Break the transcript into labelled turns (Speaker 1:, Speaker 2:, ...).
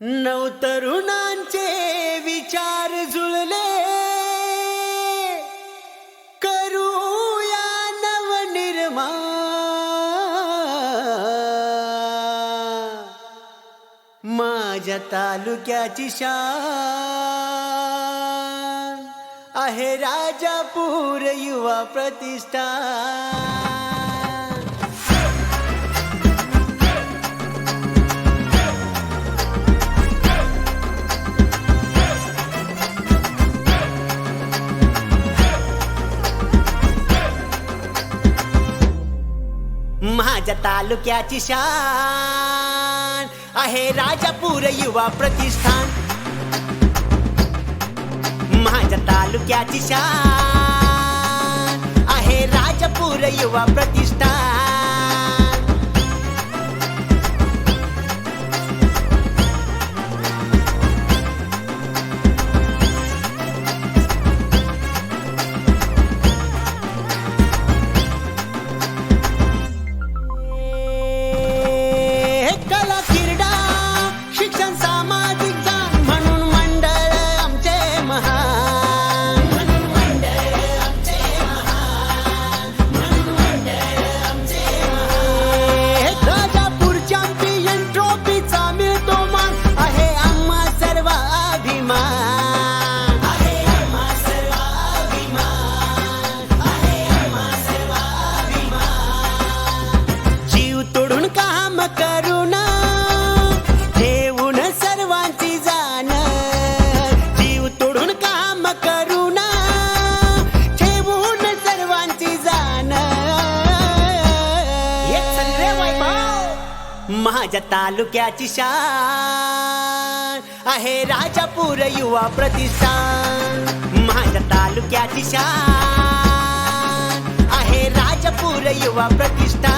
Speaker 1: नवतरुणांचे विचार जुळले. करूया नवनिर्मा माझ्या तालुक्याची शान आहे राजापूर युवा प्रतिष्ठान. माझ्या तालुक्याची शान आहे राजापूर युवा प्रतिष्ठान. माझ्या तालुक्याची शान आहे राजापूर युवा प्रतिष्ठान. माझ्या तालुक्याची शान आहे राजापूर युवा प्रतिष्ठान. माझ्या तालुक्याची शान आहे राजापूर युवा प्रतिष्ठान.